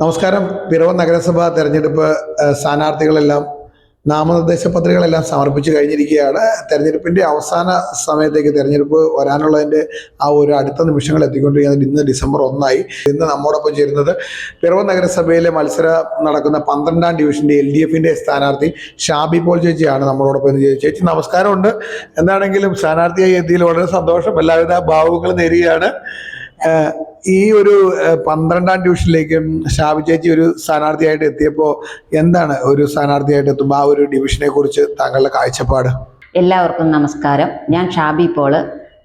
നമസ്കാരം. പിറവ നഗരസഭ തെരഞ്ഞെടുപ്പ് സ്ഥാനാർത്ഥികളെല്ലാം നാമനിർദ്ദേശ പത്രികകളെല്ലാം സമർപ്പിച്ചു കഴിഞ്ഞിരിക്കുകയാണ്. തെരഞ്ഞെടുപ്പിന്റെ അവസാന സമയത്തേക്ക് തെരഞ്ഞെടുപ്പ് വരാനുള്ളതിന്റെ ആ ഒരു അടുത്ത നിമിഷങ്ങൾ എത്തിക്കൊണ്ടിരിക്കുന്നത് ഇന്ന് ഡിസംബർ ഒന്നായി. ഇന്ന് നമ്മോടൊപ്പം ചേരുന്നത് പിറവ നഗരസഭയിലെ മത്സരം നടക്കുന്ന പന്ത്രണ്ടാം ഡിവിഷന്റെ എൽ ഡി എഫിന്റെ സ്ഥാനാർത്ഥി ഷാബി പോൾ ചേച്ചിയാണ് നമ്മളോടൊപ്പം ഇന്ന് ചേച്ചി. നമസ്കാരമുണ്ട്. എന്താണെങ്കിലും സ്ഥാനാർത്ഥിയായി എത്തിയതിൽ വളരെ സന്തോഷം. എല്ലാവിധ ഭാവുകൾ നേരുകയാണ്. ഈ ഒരു പന്ത്രണ്ടാം ഡിവിഷനിലേക്ക് ഷാബി ചേച്ചി ഒരു സ്ഥാനാർത്ഥിയായിട്ട് എത്തിയപ്പോൾ എന്താണ് ഒരു സ്ഥാനാർത്ഥിയായിട്ട് എത്തുമ്പോൾ ആ ഒരു ഡിവിഷനെ കുറിച്ച് താങ്കളുടെ കാഴ്ചപ്പാട്? എല്ലാവർക്കും നമസ്കാരം. ഞാൻ ഷാബി പോൾ.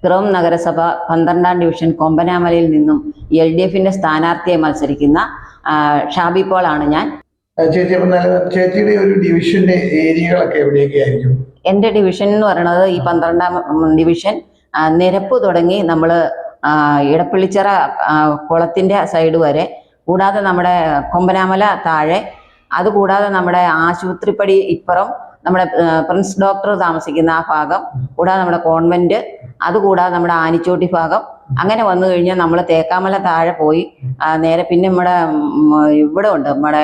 പിറവം നഗരസഭ പന്ത്രണ്ടാം ഡിവിഷൻ കൊമ്പനാമലയിൽ നിന്നും എൽ ഡി എഫിന്റെ സ്ഥാനാർത്ഥിയെ മത്സരിക്കുന്ന ഷാബി പോളാണ് ഞാൻ. ചേച്ചി ചേച്ചിയുടെ ഒരു ഡിവിഷന്റെ ഏരിയകളൊക്കെ എവിടെയൊക്കെ ആയിരിക്കും എന്റെ ഡിവിഷൻ എന്ന് പറയുന്നത് ഈ പന്ത്രണ്ടാം ഡിവിഷൻ നിരപ്പ് തുടങ്ങി നമ്മൾ ഇടപ്പള്ളിച്ചിറ കുളത്തിന്റെ സൈഡ് വരെ. കൂടാതെ നമ്മുടെ കൊമ്പനാമല താഴെ. അതുകൂടാതെ നമ്മുടെ ആശുപത്രിപ്പടി ഇപ്പുറം നമ്മുടെ പ്രിൻസ് ഡോക്ടർ താമസിക്കുന്ന ആ ഭാഗം. കൂടാതെ നമ്മുടെ കോൺവെന്റ് അതുകൂടാതെ നമ്മുടെ ആനിച്ചോട്ടി ഭാഗം. അങ്ങനെ വന്നു കഴിഞ്ഞാൽ നമ്മൾ തേക്കാമല താഴെ പോയി. നേരെ പിന്നെ നമ്മുടെ ഇവിടെ ഉണ്ട് നമ്മുടെ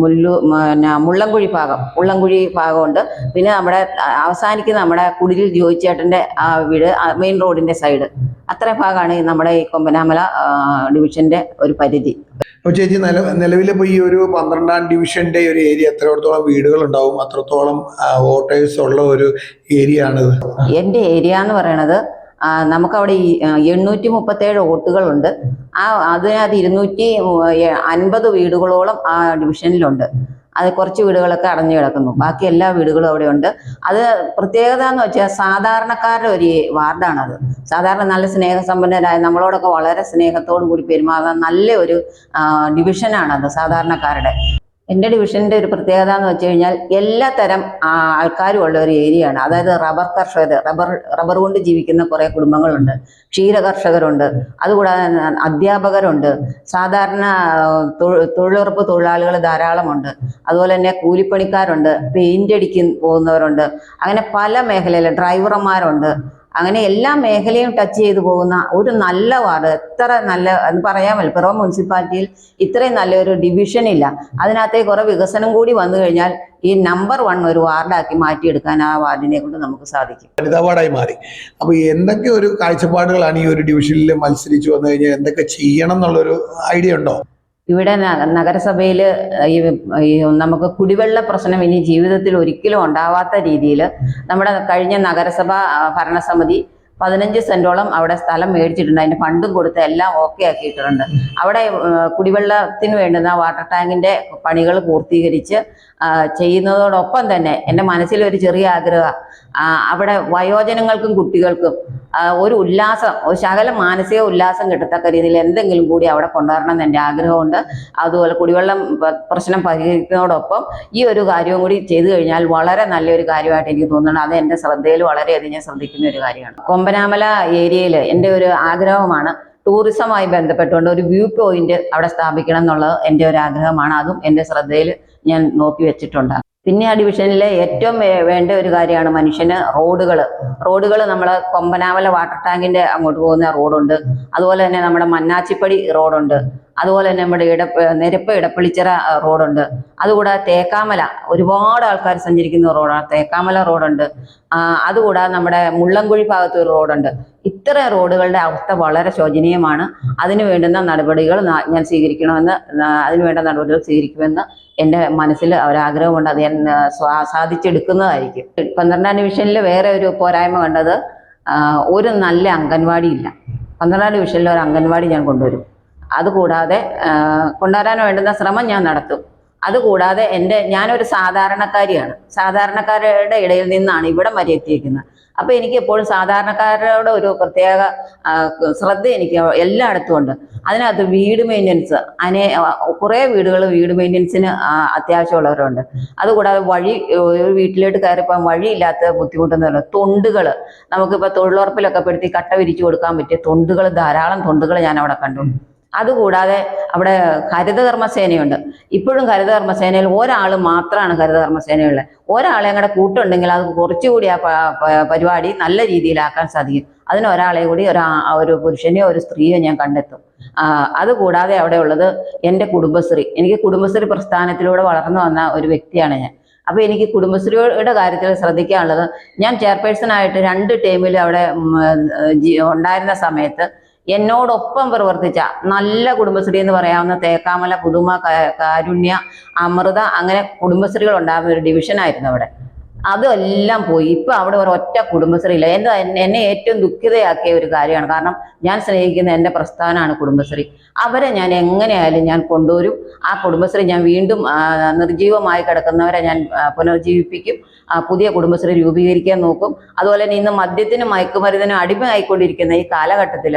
മുല്ലു പിന്നെ മുള്ളംകുഴി ഭാഗം. മുള്ളംകുഴി ഭാഗമുണ്ട് പിന്നെ നമ്മുടെ അവസാനിക്കുന്ന നമ്മുടെ കുടിലിൽ ജോയിച്ചേട്ടന്റെ ആ വീട് മെയിൻ റോഡിന്റെ സൈഡ് അത്ര ഭാഗമാണ് നമ്മുടെ ഈ കൊമ്പനാമല ഡിവിഷന്റെ ഒരു പരിധി. അപ്പോൾ ചേച്ചി നില നിലവിലിപ്പോൾ ഈ ഒരു പന്ത്രണ്ടാം ഡിവിഷന്റെ ഒരു ഏരിയ എത്രത്തോളം വീടുകൾ ഉണ്ടാവും? അത്രത്തോളം വോട്ടേഴ്സ് ഉള്ള ഒരു ഏരിയ ആണിത്. എന്റെ ഏരിയ എന്ന് പറയണത് നമുക്കവിടെ എണ്ണൂറ്റി മുപ്പത്തേഴ് വോട്ടുകളുണ്ട് ആ അതിനകത്ത് ഇരുന്നൂറ്റി അൻപത് വീടുകളോളം ആ ഡിവിഷനിലുണ്ട്. അത് കുറച്ച് വീടുകളൊക്കെ അടഞ്ഞു കിടക്കുന്നു. ബാക്കി എല്ലാ വീടുകളും അവിടെ ഉണ്ട് അത് പ്രത്യേകത എന്ന് വെച്ചാൽ സാധാരണക്കാരുടെ ഒരു വാർഡാണത്. സാധാരണ നല്ല സ്നേഹസമ്പന്നരായ നമ്മളോടൊക്കെ വളരെ സ്നേഹത്തോടു കൂടി പെരുമാറുന്ന നല്ല ഒരു ഡിവിഷനാണത് സാധാരണക്കാരുടെ. എന്റെ ഡിവിഷന്റെ ഒരു പ്രത്യേകത എന്ന് വെച്ച് കഴിഞ്ഞാൽ എല്ലാ തരം ആൾക്കാരും ഉള്ള ഒരു ഏരിയയാണ് അതായത് റബ്ബർ കർഷകർ റബ്ബർ റബ്ബർ കൊണ്ട് ജീവിക്കുന്ന കുറേ കുടുംബങ്ങളുണ്ട്. ക്ഷീര കർഷകരുണ്ട്. അതുകൂടാതെ അധ്യാപകരുണ്ട്. സാധാരണ തൊഴിലുറപ്പ് തൊഴിലാളികൾ ധാരാളമുണ്ട്. അതുപോലെ തന്നെ കൂലിപ്പണിക്കാരുണ്ട്. പെയിന്റ് അടിക്കുന്ന പോകുന്നവരുണ്ട്. അങ്ങനെ പല മേഖലയിൽ ഡ്രൈവർമാരുണ്ട്. അങ്ങനെ എല്ലാ മേഖലയും ടച്ച് ചെയ്തു പോകുന്ന ഒരു നല്ല വാർഡ് എത്ര നല്ല എന്ന് പറയാമല്ലോ പിറവ മുനിസിപ്പാലിറ്റിയിൽ ഇത്രയും നല്ലൊരു ഡിവിഷൻ ഇല്ല. അതിനകത്തേ കുറെ വികസനം കൂടി വന്നു കഴിഞ്ഞാൽ ഈ നമ്പർ വൺ ഒരു വാർഡാക്കി മാറ്റിയെടുക്കാൻ ആ വാർഡിനെ കൊണ്ട് നമുക്ക് സാധിക്കും. വനിതാ വാർഡായി മാറി. അപ്പോൾ എന്തൊക്കെ ഒരു കാഴ്ചപ്പാടുകളാണ് ഈ ഒരു ഡിവിഷനിൽ മത്സരിച്ചു വന്നു കഴിഞ്ഞാൽ എന്തൊക്കെ ചെയ്യണം എന്നുള്ളൊരു ഐഡിയ ഉണ്ടോ? ഇവിടെ നഗരസഭയിൽ ഈ നമുക്ക് കുടിവെള്ള പ്രശ്നം ഇനി ജീവിതത്തിൽ ഒരിക്കലും ഉണ്ടാവാത്ത രീതിയിൽ നമ്മുടെ കഴിഞ്ഞ നഗരസഭ ഭരണസമിതി പതിനഞ്ച് സെന്റോളം അവിടെ സ്ഥലം മേടിച്ചിട്ടുണ്ട്. അതിന്റെ ഫണ്ടും കൊടുത്ത് എല്ലാം ഓക്കെ ആക്കിയിട്ടുണ്ട്. അവിടെ കുടിവെള്ളത്തിന് വേണ്ടുന്ന വാട്ടർ ടാങ്കിന്റെ പണികൾ പൂർത്തീകരിച്ച് ചെയ്യുന്നതോടൊപ്പം തന്നെ എന്റെ മനസ്സിലൊരു ചെറിയ ആഗ്രഹം. അവിടെ വയോജനങ്ങൾക്കും കുട്ടികൾക്കും ഒരു ഉല്ലാസം ഒരു ശകല മാനസിക ഉല്ലാസം കിട്ടത്തക്ക രീതിയിൽ എന്തെങ്കിലും കൂടി അവിടെ കൊണ്ടുവരണം എന്ന് എന്റെ ആഗ്രഹമുണ്ട്. അതുപോലെ കുടിവെള്ളം പ്രശ്നം പരിഹരിക്കുന്നതോടൊപ്പം ഈ ഒരു കാര്യവും കൂടി ചെയ്തു കഴിഞ്ഞാൽ വളരെ നല്ലൊരു കാര്യമായിട്ട് എനിക്ക് തോന്നുന്നുണ്ട്. അത് എന്റെ ശ്രദ്ധയിൽ വളരെയധികം ഞാൻ ശ്രദ്ധിക്കുന്ന ഒരു കാര്യമാണ്. കൊമ്പനാമല ഏരിയയിൽ എന്റെ ഒരു ആഗ്രഹമാണ് ടൂറിസമായി ബന്ധപ്പെട്ടുകൊണ്ട് ഒരു വ്യൂ പോയിന്റ് അവിടെ സ്ഥാപിക്കണം എന്നുള്ളത് എന്റെ ഒരു ആഗ്രഹമാണ്. അതും എന്റെ ശ്രദ്ധയിൽ ഞാൻ നോക്കി വെച്ചിട്ടുണ്ട്. പിന്നെ ആ ഡിവിഷനിലെ ഏറ്റവും വേണ്ട ഒരു കാര്യമാണ് മനുഷ്യന് റോഡുകൾ റോഡുകൾ നമ്മൾ കൊമ്പനാമല വാട്ടർ ടാങ്കിന്റെ അങ്ങോട്ട് പോകുന്ന റോഡുണ്ട്. അതുപോലെ തന്നെ നമ്മുടെ മന്നാച്ചിപ്പടി റോഡുണ്ട്. അതുപോലെ തന്നെ നമ്മുടെ ഇട നിരപ്പ് ഇടപ്പള്ളിച്ചിറ റോഡുണ്ട്. അതുകൂടാതെ തേക്കാമല ഒരുപാട് ആൾക്കാർ സഞ്ചരിക്കുന്ന റോഡാണ് തേക്കാമല റോഡുണ്ട്. അതുകൂടാതെ നമ്മുടെ മുള്ളംകുഴി ഭാഗത്ത് ഒരു റോഡുണ്ട്. ഇത്തരം റോഡുകളുടെ അവസ്ഥ വളരെ ശോചനീയമാണ്. അതിനു വേണ്ടുന്ന നടപടികൾ ഞാൻ സ്വീകരിക്കണമെന്ന് അതിനു വേണ്ട നടപടികൾ സ്വീകരിക്കുമെന്ന് എന്റെ മനസ്സിൽ ഒരാഗ്രഹമുണ്ട്. അത് ഞാൻ സാധിച്ചെടുക്കുന്നതായിരിക്കും. പന്ത്രണ്ടാം ഡിവിഷനിൽ വേറെ ഒരു പോരായ്മ കണ്ടത് ഒരു നല്ല അംഗൻവാടി ഇല്ല. പന്ത്രണ്ടാം ഡിവിഷനിൽ ഒരു അംഗൻവാടി ഞാൻ കൊണ്ടുവരും. അതുകൂടാതെ കൊണ്ടുവരാൻ വേണ്ടുന്ന ശ്രമം ഞാൻ നടത്തും. അതുകൂടാതെ എന്റെ ഞാനൊരു സാധാരണക്കാരിയാണ്. സാധാരണക്കാരുടെ ഇടയിൽ നിന്നാണ് ഇവിടം വരെ എത്തിയിരിക്കുന്നത്. അപ്പോൾ എനിക്ക് എപ്പോഴും സാധാരണക്കാരോട് ഒരു പ്രത്യേക ശ്രദ്ധ എനിക്ക് എല്ലായിടത്തും ഉണ്ട്. അതിനകത്ത് വീട് മെയിന്റനൻസ് അനേ കുറേ വീടുകൾ വീട് മെയിന്റനൻസിന് അത്യാവശ്യമുള്ളവരുണ്ട്. അതുകൂടാതെ വഴി ഒരു വീട്ടിലോട്ട് കയറിപ്പോൾ വഴിയില്ലാത്ത ബുദ്ധിമുട്ടുന്നവരുണ്ട് തൊണ്ടുകൾ. നമുക്കിപ്പോൾ തൊഴിലുറപ്പിലൊക്കെ പെടുത്തി കട്ട വിരിച്ചു കൊടുക്കാൻ പറ്റിയ തൊണ്ടുകൾ ധാരാളം തൊണ്ടുകൾ ഞാൻ അവിടെ കണ്ടു. അതുകൂടാതെ അവിടെ ഹരിതകർമ്മസേനയുണ്ട്. ഇപ്പോഴും ഹരിതകർമ്മസേനയിൽ ഒരാൾ മാത്രമാണ് ഹരിതകർമ്മസേനയുള്ളത് ഒരാളെ അങ്ങടെ കൂട്ടുണ്ടെങ്കിൽ അത് കുറച്ചുകൂടി ആ പരിപാടി നല്ല രീതിയിലാക്കാൻ സാധിക്കും. അതിന് ഒരാളെ കൂടി ഒരു ഒരു പുരുഷനെയോ ഒരു സ്ത്രീയോ ഞാൻ കണ്ടെത്തും. അതുകൂടാതെ അവിടെ ഉള്ളത് എന്റെ കുടുംബശ്രീ. എനിക്ക് കുടുംബശ്രീ പ്രസ്ഥാനത്തിലൂടെ വളർന്നു വന്ന ഒരു വ്യക്തിയാണ് ഞാൻ. അപ്പോൾ എനിക്ക് കുടുംബശ്രീയുടെ കാര്യത്തിൽ ശ്രദ്ധിക്കാനുള്ളത് ഞാൻ ചെയർപേഴ്സൺ ആയിട്ട് രണ്ട് ടീമിൽ അവിടെ ഉണ്ടായിരുന്ന സമയത്ത് എന്നോടൊപ്പം പ്രവർത്തിച്ച നല്ല കുടുംബശ്രീ എന്ന് പറയാവുന്ന തേക്കാമല പുതുമ കാരുണ്യ അമൃത അങ്ങനെ കുടുംബശ്രീകൾ ഉണ്ടാകുന്ന ഒരു ഡിവിഷനായിരുന്നു അവിടെ. അതെല്ലാം പോയി. ഇപ്പൊ അവിടെ ഒരു ഒറ്റ കുടുംബശ്രീ ഇല്ല എന്താ എന്നെ ഏറ്റവും ദുഃഖിതയാക്കിയ ഒരു കാര്യമാണ്. കാരണം ഞാൻ സ്നേഹിക്കുന്ന എന്റെ പ്രസ്ഥാനമാണ് കുടുംബശ്രീ. അവരെ ഞാൻ എങ്ങനെയായാലും ഞാൻ കൊണ്ടുവരും. ആ കുടുംബശ്രീ ഞാൻ വീണ്ടും നിർജീവമായി കിടക്കുന്നവരെ ഞാൻ പുനർജീവിപ്പിക്കും. പുതിയ കുടുംബശ്രീ രൂപീകരിക്കാൻ നോക്കും. അതുപോലെ തന്നെ ഇന്ന് മദ്യത്തിനും മയക്കുമരുന്നിനും അടിമയായിക്കൊണ്ടിരിക്കുന്ന ഈ കാലഘട്ടത്തിൽ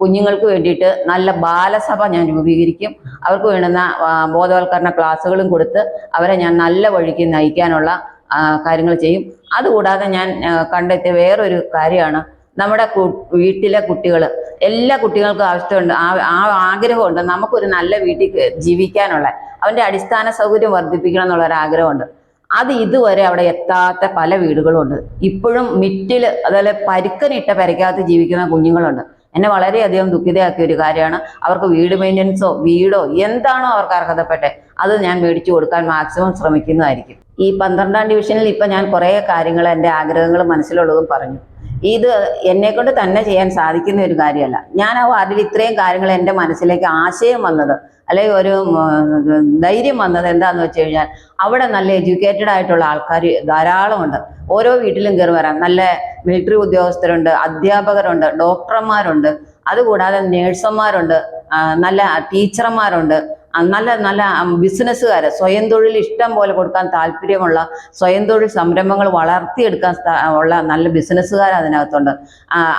കുഞ്ഞുങ്ങൾക്ക് വേണ്ടിയിട്ട് നല്ല ബാലസഭ ഞാൻ രൂപീകരിക്കും. അവർക്ക് വേണ്ടുന്ന ബോധവൽക്കരണ ക്ലാസ്സുകളും കൊടുത്ത് അവരെ ഞാൻ നല്ല വഴിക്ക് നയിക്കാനുള്ള കാര്യങ്ങൾ ചെയ്യും. അതുകൂടാതെ ഞാൻ കണ്ടെത്തിയ വേറൊരു കാര്യമാണ്. നമ്മുടെ വീട്ടിലെ കുട്ടികൾ എല്ലാ കുട്ടികൾക്കും ആവശ്യമുണ്ട്. ആ ആഗ്രഹമുണ്ട്. നമുക്കൊരു നല്ല വീട്ടിൽ ജീവിക്കാനുള്ള അവന്റെ അടിസ്ഥാന സൗകര്യം വർദ്ധിപ്പിക്കണം എന്നുള്ള ഒരു ആഗ്രഹമുണ്ട്. അത് ഇതുവരെ അവിടെ എത്താത്ത പല വീടുകളുണ്ട്. ഇപ്പോഴും മിറ്റിൽ അതുപോലെ പരുക്കനിട്ട പെരയ്ക്കകത്ത് ജീവിക്കുന്ന കുഞ്ഞുങ്ങളുണ്ട്. എന്നെ വളരെയധികം ദുഃഖിതയാക്കിയ ഒരു കാര്യമാണ്. അവർക്ക് വീട് മെയിന്റനൻസോ വീടോ എന്താണോ അവർക്ക് അർഹതപ്പെട്ടെ അത് ഞാൻ മേടിച്ചു കൊടുക്കാൻ മാക്സിമം ശ്രമിക്കുന്നതായിരിക്കും. ഈ പന്ത്രണ്ടാം ഡിവിഷനിൽ ഇപ്പം ഞാൻ കുറേ കാര്യങ്ങൾ എന്റെ ആഗ്രഹങ്ങൾ മനസ്സിലുള്ളതും പറഞ്ഞു. ഇത് എന്നെ കൊണ്ട് തന്നെ ചെയ്യാൻ സാധിക്കുന്ന ഒരു കാര്യമല്ല. ഞാൻ ആ വാർഡിൽ ഇത്രയും കാര്യങ്ങൾ എന്റെ മനസ്സിലേക്ക് ആശയം വന്നത് അല്ലെങ്കിൽ ഒരു ധൈര്യം വന്നത് എന്താന്ന് വെച്ച് കഴിഞ്ഞാൽ അവിടെ നല്ല എഡ്യൂക്കേറ്റഡ് ആയിട്ടുള്ള ആൾക്കാർ ധാരാളമുണ്ട് ഓരോ വീട്ടിലും കയറി വരാം. നല്ല മിലിറ്ററി ഉദ്യോഗസ്ഥരുണ്ട് അധ്യാപകരുണ്ട് ഡോക്ടർമാരുണ്ട് അതുകൂടാതെ നേഴ്സന്മാരുണ്ട് നല്ല ടീച്ചർമാരുണ്ട് നല്ല നല്ല ബിസിനസ്സുകാർ സ്വയം തൊഴിൽ ഇഷ്ടം പോലെ കൊടുക്കാൻ താല്പര്യമുള്ള സ്വയം തൊഴിൽ സംരംഭങ്ങൾ വളർത്തിയെടുക്കാൻ ഉള്ള നല്ല ബിസിനസ്സുകാർ അതിനകത്തുണ്ട്.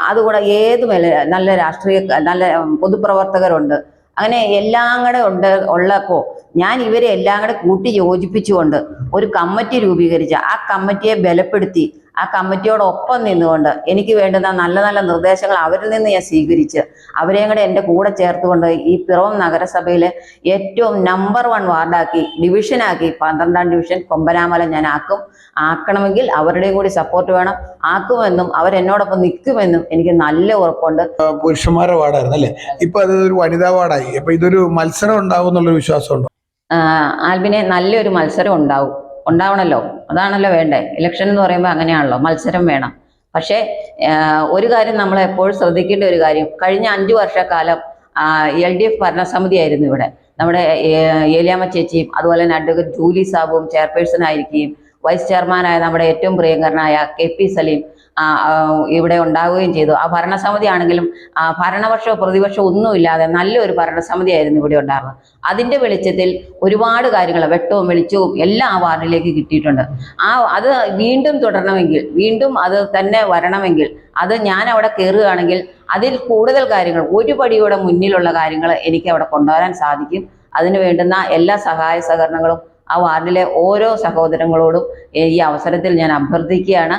അതുകൂടെ ഏത് മേല നല്ല രാഷ്ട്രീയ നല്ല പൊതുപ്രവർത്തകരുണ്ട്. അങ്ങനെ എല്ലാം കൂടെ ഉണ്ട് ഉള്ളപ്പോൾ ഞാൻ ഇവരെ എല്ലാം കൂടെ കൂട്ടി യോജിപ്പിച്ചുകൊണ്ട് ഒരു കമ്മിറ്റി രൂപീകരിച്ച ആ കമ്മിറ്റിയെ ബലപ്പെടുത്തി ആ കമ്മിറ്റിയോടൊപ്പം നിന്നുകൊണ്ട് എനിക്ക് വേണ്ടുന്ന നല്ല നല്ല നിർദ്ദേശങ്ങൾ അവരിൽ നിന്ന് ഞാൻ സ്വീകരിച്ച് അവരെയും കൂടെ എന്റെ കൂടെ ചേർത്തുകൊണ്ട് ഈ പിറവം നഗരസഭയിലെ ഏറ്റവും നമ്പർ വൺ വാർഡാക്കി ഡിവിഷനാക്കി പന്ത്രണ്ടാം ഡിവിഷൻ കൊമ്പനാമല ഞാൻ ആക്കും. ആക്കണമെങ്കിൽ അവരുടെയും കൂടി സപ്പോർട്ട് വേണം. ആക്കുമെന്നും അവരെന്നോടൊപ്പം നിൽക്കുമെന്നും എനിക്ക് നല്ല ഉറപ്പുണ്ട്. പുരുഷന്മാരുടെ വാർഡായിരുന്നു അല്ലേ? ഇപ്പൊ അത് ഒരു വനിതാ വാർഡായി. അപ്പൊ ഇതൊരു മത്സരം ഉണ്ടാവും എന്നുള്ളൊരു വിശ്വാസമുണ്ടോ? ആൽബിനെ നല്ലൊരു മത്സരം ഉണ്ടാവും. ഉണ്ടാവണല്ലോ. അതാണല്ലോ വേണ്ടേ. ഇലക്ഷൻ എന്ന് പറയുമ്പോൾ അങ്ങനെയാണല്ലോ. മത്സരം വേണം. പക്ഷേ ഒരു കാര്യം നമ്മൾ എപ്പോഴും ശ്രദ്ധിക്കേണ്ട ഒരു കാര്യം. കഴിഞ്ഞ അഞ്ചു വർഷക്കാലം എൽ ഡി എഫ് ഭരണസമിതി ആയിരുന്നു ഇവിടെ. നമ്മുടെ ഏലിയാമ ഏലിയാമ്മ ചേച്ചിയും അതുപോലെ തന്നെ അഡ്വക്കേറ്റ് ജൂലി സാബുവും ചെയർപേഴ്സൺ ആയിരിക്കുകയും വൈസ് ചെയർമാനായ നമ്മുടെ ഏറ്റവും പ്രിയങ്കരനായ കെ പി സലീം ഇവിടെ ഉണ്ടാവുകയും ചെയ്തു. ആ ഭരണസമിതി ആണെങ്കിലും ഭരണപക്ഷമോ പ്രതിപക്ഷമോ ഒന്നുമില്ലാതെ നല്ലൊരു ഭരണസമിതി ആയിരുന്നു ഇവിടെ ഉണ്ടായിരുന്നത്. അതിന്റെ വെളിച്ചത്തിൽ ഒരുപാട് കാര്യങ്ങൾ വെട്ടവും വെളിച്ചവും എല്ലാം ആ വാർഡിലേക്ക് കിട്ടിയിട്ടുണ്ട്. ആ അത് വീണ്ടും തുടരണമെങ്കിൽ വീണ്ടും അത് തന്നെ വരണമെങ്കിൽ അത് ഞാൻ അവിടെ കയറുകയാണെങ്കിൽ അതിൽ കൂടുതൽ കാര്യങ്ങൾ ഒരു പടിയുടെ മുന്നിലുള്ള കാര്യങ്ങൾ എനിക്ക് അവിടെ കൊണ്ടുവരാൻ സാധിക്കും. അതിന് വേണ്ടുന്ന എല്ലാ സഹായ സഹകരണങ്ങളും ആ വാർഡിലെ ഓരോ സഹോദരങ്ങളോടും ഈ അവസരത്തിൽ ഞാൻ അഭ്യർത്ഥിക്കുകയാണ്.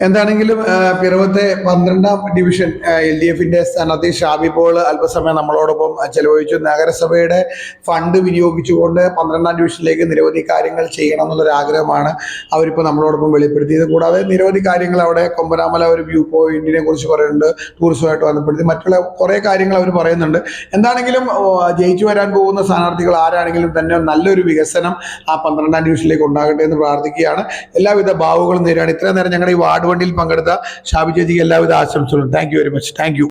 എന്താണെങ്കിലും പിറവത്തെ പന്ത്രണ്ടാം ഡിവിഷൻ എൽ ഡി എഫിന്റെ സ്ഥാനാർത്ഥി ഷാബി പോൾ അല്പസമയം നമ്മളോടൊപ്പം ചെലവഴിച്ചു. നഗരസഭയുടെ ഫണ്ട് വിനിയോഗിച്ചുകൊണ്ട് പന്ത്രണ്ടാം ഡിവിഷനിലേക്ക് നിരവധി കാര്യങ്ങൾ ചെയ്യണം എന്നുള്ളൊരു ആഗ്രഹമാണ് അവരിപ്പോൾ നമ്മളോടൊപ്പം വെളിപ്പെടുത്തിയത്. കൂടാതെ നിരവധി കാര്യങ്ങൾ അവിടെ കൊമ്പരാമല ഒരു വ്യൂ പോയിന്റിനെ കുറിച്ച് പറയുന്നുണ്ട് ടൂറിസവുമായിട്ട് ബന്ധപ്പെടുത്തി. മറ്റുള്ള കുറേ കാര്യങ്ങൾ അവർ പറയുന്നുണ്ട്. എന്താണെങ്കിലും ജയിച്ചു വരാൻ പോകുന്ന സ്ഥാനാർത്ഥികൾ ആരാണെങ്കിലും തന്നെ നല്ലൊരു വികസനം ആ പന്ത്രണ്ടാം ഡിവിഷനിലേക്ക് ഉണ്ടാകട്ടെ എന്ന് പ്രാർത്ഥിക്കുകയാണ്. എല്ലാവിധ ഭാവുകളും നേരാണ് ഇത്രയും നേരം ഞങ്ങളുടെ ഈ വാർഡ് വണ്ടിയിൽ പങ്കെടുത്ത ഷാബി ചേച്ചിക്ക് എല്ലാവിധ ആശംസകളും. Thank very much thank